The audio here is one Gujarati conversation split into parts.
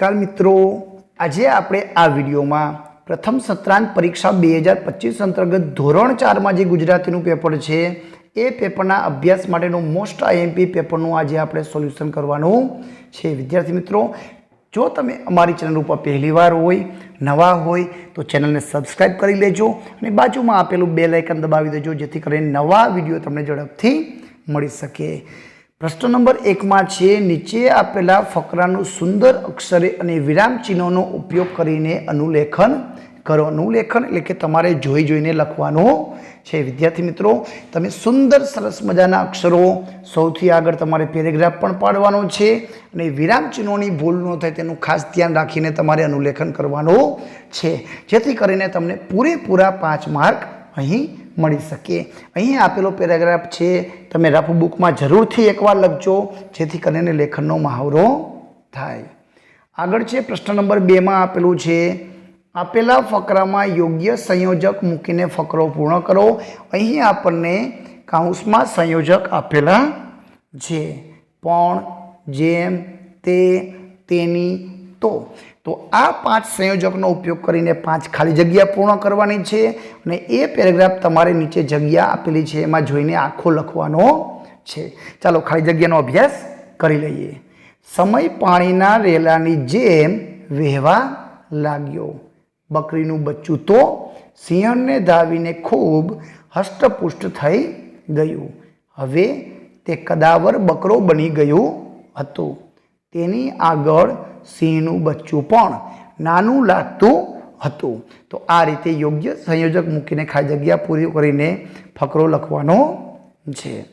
નમસ્કાર મિત્રો. આજે આપણે આ વિડીયોમાં પ્રથમ સત્રાંત પરીક્ષા બે હજાર પચીસ અંતર્ગત ધોરણ ચારમાં જે ગુજરાતીનું પેપર છે, એ પેપરના અભ્યાસ માટેનું મોસ્ટ આઈએમપી પેપરનું આજે આપણે સોલ્યુશન કરવાનું છે. વિદ્યાર્થી મિત્રો, જો તમે અમારી ચેનલ ઉપર પહેલીવાર હોય, નવા હોય, તો ચેનલને સબસ્ક્રાઈબ કરી લેજો અને બાજુમાં આપેલું બે લાઇકન દબાવી દેજો, જેથી કરીને નવા વીડિયો તમને ઝડપથી મળી શકે. પ્રશ્ન નંબર એકમાં છે, નીચે આપેલા ફકરાનું સુંદર અક્ષરે અને વિરામ ચિહ્નોનો ઉપયોગ કરીને અનુલેખન કરો. અનુલેખન એટલે કે તમારે જોઈ જોઈને લખવાનું છે. વિદ્યાર્થી મિત્રો, તમે સુંદર સરસ મજાના અક્ષરો સૌથી આગળ તમારે પેરેગ્રાફ પણ પાડવાનો છે અને વિરામ ચિહ્નોની ભૂલ ન થાય તેનું ખાસ ધ્યાન રાખીને તમારે અનુલેખન કરવાનું છે. જેથી કરીને તમને પૂરેપૂરા પાંચ માર્ક અહીં મળી શકે. અહીં આપેલો પેરેગ્રાફ છે, તમે રફ બુકમાં જરૂરથી એકવાર લખજો, જેથી કરીને લેખનનો મહાવરો થાય. આગળ છે, પ્રશ્ન નંબર બેમાં આપેલું છે, આપેલા ફકરામાં યોગ્ય સંયોજક મૂકીને ફકરો પૂર્ણ કરો. અહીં આપણને કાઉન્સમાં સંયોજક આપેલા છે, પણ, જેમ, તે, તેની, તો. તો આ પાંચ સંયોજકનો ઉપયોગ કરીને પાંચ ખાલી જગ્યા પૂર્ણ કરવાની છે અને એ પેરેગ્રાફ તમારે નીચે જગ્યા આપેલી છે, એમાં જોઈને આખો લખવાનો છે. ચાલો, ખાલી જગ્યાનો અભ્યાસ કરી લઈએ. સમય પાણીના રેલાની જેમ વહેવા લાગ્યો. બકરીનું બચ્ચું તો સિંહણને ધાવીને ખૂબ હષ્ટપુષ્ટ થઈ ગયું. હવે તે કદાવર બકરો બની ગયું હતું. તેની આગળ સિંહનું બચ્ચું પણ નાનું લાગતું હતું. તો આ રીતે યોગ્ય સંયોજક મૂકીને ખાલી જગ્યા પૂરી કરીને ફકરો લખવાનો છે.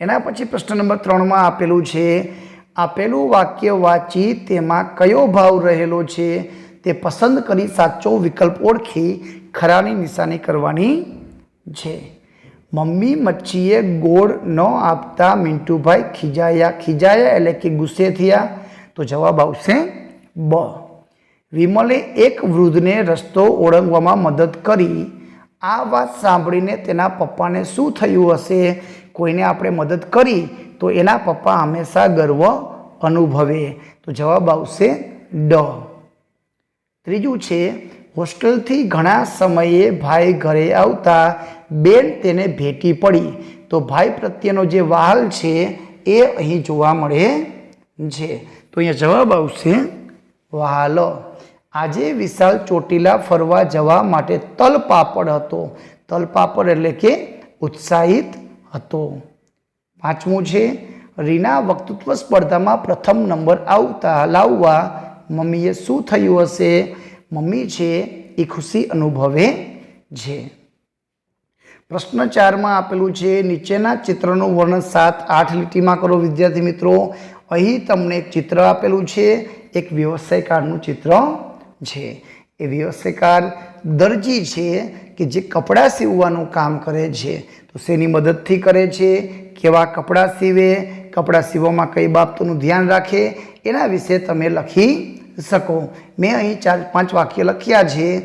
એના પછી પ્રશ્ન નંબર ત્રણમાં આપેલું છે, આપેલું વાક્ય વાંચી તેમાં કયો ભાવ રહેલો છે? તે પસંદ કરી સાચો વિકલ્પ ઓળખી ખરાની નિશાની કરવાની છે. મમ્મી મચ્છીએ ગોળ ન આપતા મિન્ટુભાઈ ખીજાયા ખીજાયા એટલે કે ગુસ્સે થયા. તો જવાબ આવશે બ. વિમલે એક વૃદ્ધને રસ્તો ઓળંગવામાં મદદ કરી. આ વાત સાંભળીને તેના પપ્પાને શું થયું હશે? કોઈને આપણે મદદ કરી તો એના પપ્પા હંમેશા ગર્વ અનુભવે. તો જવાબ આવશે ડ. ત્રીજું છે હોસ્ટેલથી ઘણા સમયે ભાઈ ઘરે આવતા બેન તેને ભેટી પડી. તો ભાઈ પ્રત્યેનો જે વાલ છે એ અહીં જોવા મળે છે. તો અહીંયા જવાબ આવશે વહાલ. આજે વિશાલ ચોટીલા ફરવા જવા માટે તલપાપડ હતો. તલપાપડ એટલે કે ઉત્સાહિત હતો. પાંચમું છે, રીના વક્તૃત્વ સ્પર્ધામાં પ્રથમ નંબર આવતા, લાવવા મમ્મીએ શું થયું હશે? મમ્મી છે એ ખુશી અનુભવે છે. પ્રશ્ન ચારમાં આપેલું છે, નીચેના ચિત્રનું વર્ણન સાત આઠ લીટીમાં કરો. વિદ્યાર્થી મિત્રો, અહીં તમને એક ચિત્ર આપેલું છે. એક વ્યવસાયકારનું ચિત્ર છે. એ વ્યવસાયકાર દરજી છે કે જે કપડાં સીવવાનું કામ કરે છે. તો શેની મદદથી કરે છે? કેવા કપડાં સીવે? કપડાં સીવવામાં કઈ બાબતોનું ધ્યાન રાખે? એના વિશે તમે લખી શકો. મેં અહીં ચાર, પાંચ વાક્ય લખ્યા છે.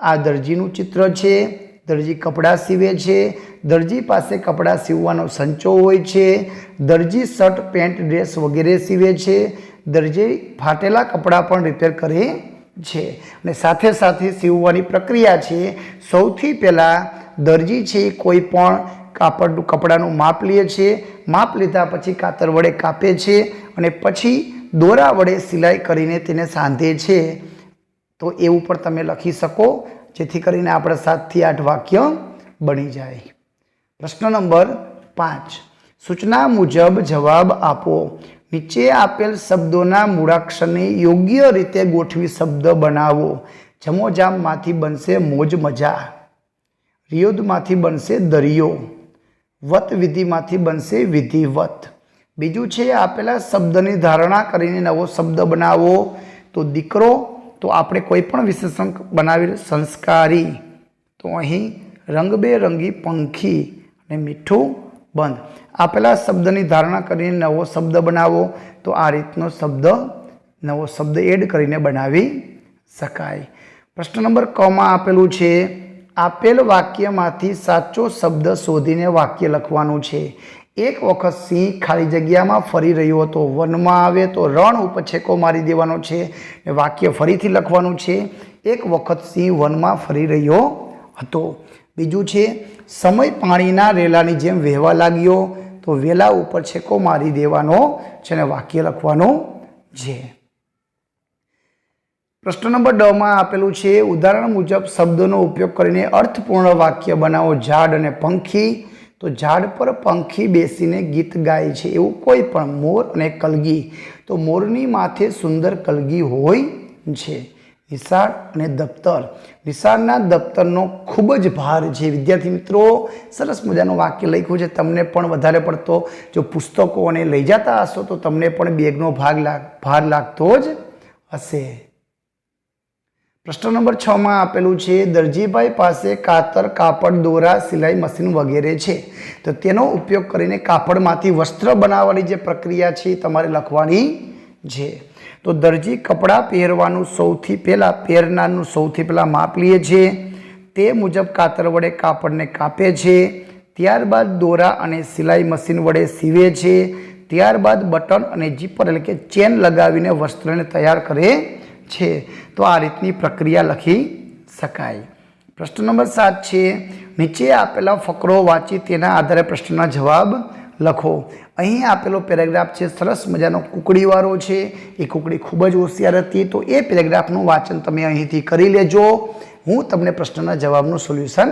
આ દરજીનું ચિત્ર છે. દરજી કપડાં સીવે છે. દરજી પાસે કપડાં સીવવાનો સંચો હોય છે. દરજી શર્ટ, પેન્ટ, ડ્રેસ વગેરે સીવે છે. દરજી ફાટેલા કપડાં પણ રિપેર કરે છે. અને સાથે સાથે સીવવાની પ્રક્રિયા છે. સૌથી પહેલાં દરજી છે કોઈ પણ કાપડનું કપડાનું માપ લે છે. માપ લીધા પછી કાતર વડે કાપે છે. અને પછી દોરા વડે સિલાઈ કરીને તેને સાંધે છે, તો એવું પણ તમે લખી શકો, જેથી કરીને આપણે સાતથી આઠ વાક્ય બની જાય. પ્રશ્ન નંબર પાંચ. સૂચના મુજબ જવાબ આપો. નીચે આપેલ શબ્દોના મૂળાક્ષરને યોગ્ય રીતે ગોઠવી શબ્દ બનાવો. જમોજામમાંથી બનશે મોજ મજા. રિયોદમાંથી બનશે દરિયો. વત વિધિમાંથી બનશે વિધિવત. બીજું છે આપેલા શબ્દની ધારણા કરીને નવો શબ્દ બનાવો. તો દીકરો, તો આપણે કોઈ પણ વિશેષણ બનાવી સંસ્કારી. તો અહીં રંગબેરંગી પંખી અને મીઠું બંધ. આપેલા શબ્દની ધારણા કરીને નવો શબ્દ બનાવો. તો આ રીતનો શબ્દ, નવો શબ્દ એડ કરીને બનાવી શકાય. પ્રશ્ન નંબર કમાં આપેલું છે, આપેલ વાક્યમાંથી સાચો શબ્દ શોધીને વાક્ય લખવાનું છે. એક વખત સિંહ ખાલી જગ્યામાં ફરી રહ્યો હતો. વનમાં આવે તો રણ ઉપર છેકો મારી દેવાનો છે વાક્ય ફરીથી લખવાનું છે. એક વખત સિંહ વનમાં ફરી રહ્યો હતો. બીજું છે, સમય પાણીના રેલાની જેમ વહેવા લાગ્યો તો વેલા ઉપર છેકો મારી દેવાનો છે ને વાક્ય લખવાનું છે. પ્રશ્ન નંબર ડમાં આપેલું છે, ઉદાહરણ મુજબ શબ્દોનો ઉપયોગ કરીને અર્થપૂર્ણ વાક્ય બનાવો. ઝાડ અને પંખી તો ઝાડ પર પંખી બેસીને ગીત ગાય છે, એવું કોઈ પણ મોર અને કલગી. તો મોરની માથે સુંદર કલગી હોય છે. નિશાળ અને દફતર. નિશાળના દફતરનો ખૂબ જ ભાર છે. વિદ્યાર્થી મિત્રો, સરસ મજાનું વાક્ય લખ્યું છે. તમને પણ વધારે પડતો જો પુસ્તકો અને લઈ જતા હશો, તો તમને પણ બેગનો ભાગ લાગ, ભાર લાગતો જ હશે. પ્રશ્ન નંબર છ માં આપેલું છે, દરજીભાઈ પાસે કાતર, કાપડ, દોરા, સિલાઈ મશીન વગેરે છે. તો તેનો ઉપયોગ કરીને કાપડમાંથી વસ્ત્ર બનાવવાની જે પ્રક્રિયા છે તમારે લખવાની છે. તો દરજી કપડાં પહેરવાનું સૌથી પહેલાં, પહેરનારનું સૌથી પહેલાં માપ લઈએ છે તે મુજબ કાતર વડે કાપડને કાપે છે. ત્યારબાદ દોરા અને સિલાઈ મશીન વડે સીવે છે. ત્યારબાદ બટન અને જીપર એટલે કે ચેન લગાવીને વસ્ત્રને તૈયાર કરે છે, તો આ રીતની પ્રક્રિયા લખી શકાય. પ્રશ્ન નંબર સાત છે, નીચે આપેલા ફકરો વાંચી તેના આધારે પ્રશ્નના જવાબ લખો. અહીં આપેલો પેરેગ્રાફ છે, સરસ મજાનો કુકડીવાળો છે. એ કુકડી ખૂબ જ હોશિયાર હતી, તો એ પેરેગ્રાફનું વાંચન તમે અહીંથી કરી લેજો. હું તમને પ્રશ્નના જવાબનું સોલ્યુશન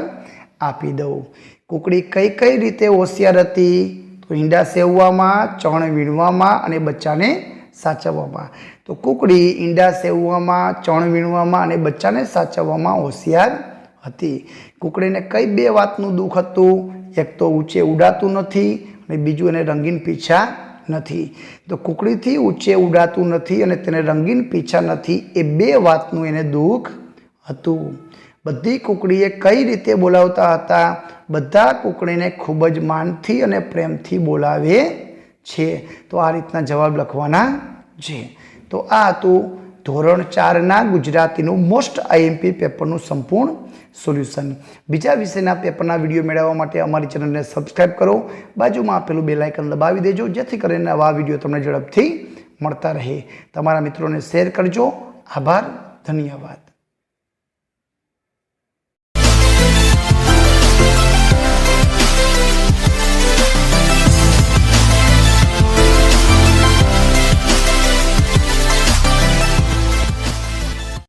આપી દઉં. કુકડી કઈ કઈ રીતે હોશિયાર હતી? તો ઈંડા સેવવામાં, ચણ વીણવામાં અને બચ્ચાને સાચવવામાં. તો કુકડી, ઈંડા સેવવામાં, ચણ વીણવામાં અને બચ્ચાને સાચવવામાં હોશિયાર હતી. કુકડીને કઈ બે વાતનું દુઃખ હતું? એક તો ઊંચે ઉડાતું નથી અને બીજું એને રંગીન પીછા નથી. તો કુકડીથી ઊંચે ઉડાતું નથી અને તેને રંગીન પીછા નથી એ બે વાતનું એને દુઃખ હતું. બધી કુકડીએ કઈ રીતે બોલાવતા હતા? બધા કુકડીને ખૂબ જ માનથી અને પ્રેમથી બોલાવે છે. તો આ રીતના જવાબ લખવાના છે. તો આ હતું ધોરણ ચારના ગુજરાતીનું મોસ્ટ આઈએમપી પેપરનું સંપૂર્ણ સોલ્યુશન બીજા વિષયના પેપરના વીડિયો મેળવવા માટે અમારી ચેનલને સબસ્ક્રાઈબ કરો. બાજુમાં આપેલું બે લાઇકન દબાવી દેજો, જેથી કરીને આવા વીડિયો તમને ઝડપથી મળતા રહે. તમારા મિત્રોને શેર કરજો. આભાર, ધન્યવાદ.